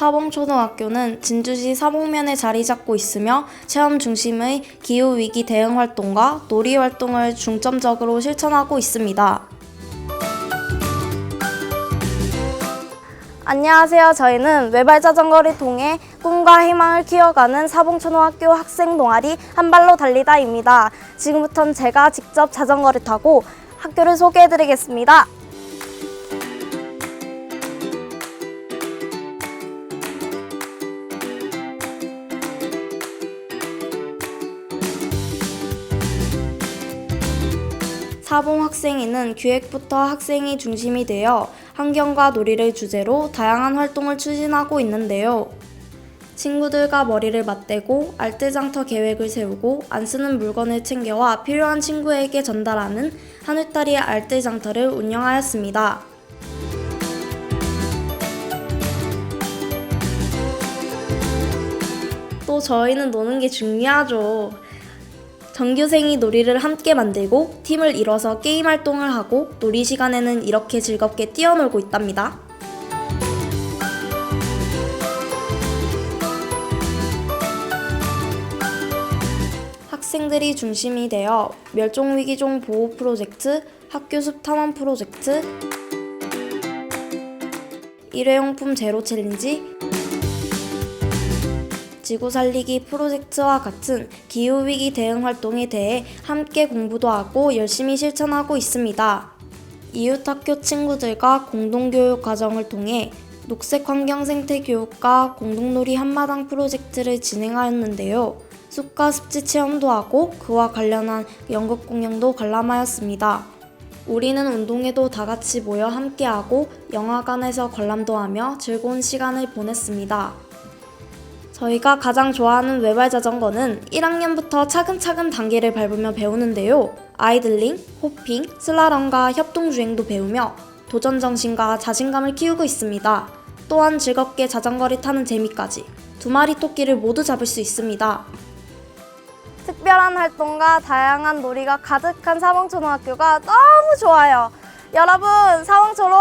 사봉초등학교는 진주시 사봉면에 자리 잡고 있으며 체험 중심의 기후위기 대응 활동과 놀이 활동을 중점적으로 실천하고 있습니다. 안녕하세요. 저희는 외발 자전거를 통해 꿈과 희망을 키워가는 사봉초등학교 학생 동아리 한 발로 달리다입니다. 지금부터는 제가 직접 자전거를 타고 학교를 소개해드리겠습니다. 사봉 학생회는 기획부터 학생이 중심이 되어 환경과 놀이를 주제로 다양한 활동을 추진하고 있는데요. 친구들과 머리를 맞대고 알뜰장터 계획을 세우고 안 쓰는 물건을 챙겨와 필요한 친구에게 전달하는 하늘다리 알뜰장터를 운영하였습니다. 또 저희는 노는 게 중요하죠. 전교생이 놀이를 함께 만들고 팀을 이뤄서 게임 활동을 하고 놀이 시간에는 이렇게 즐겁게 뛰어놀고 있답니다. 학생들이 중심이 되어 멸종위기종 보호 프로젝트, 학교숲 탐험 프로젝트, 일회용품 제로 챌린지, 지구 살리기 프로젝트와 같은 기후위기 대응 활동에 대해 함께 공부도 하고 열심히 실천하고 있습니다. 이웃 학교 친구들과 공동교육 과정을 통해 녹색 환경 생태 교육과 공동놀이 한마당 프로젝트를 진행하였는데요. 숲과 습지 체험도 하고 그와 관련한 연극 공연도 관람하였습니다. 우리는 운동회도 다 같이 모여 함께하고 영화관에서 관람도 하며 즐거운 시간을 보냈습니다. 저희가 가장 좋아하는 외발 자전거는 1학년부터 차근차근 단계를 밟으며 배우는데요. 아이들링, 호핑, 슬라럼과 협동주행도 배우며 도전 정신과 자신감을 키우고 있습니다. 또한 즐겁게 자전거를 타는 재미까지 두 마리 토끼를 모두 잡을 수 있습니다. 특별한 활동과 다양한 놀이가 가득한 사봉초등학교가 너무 좋아요. 여러분, 사봉초로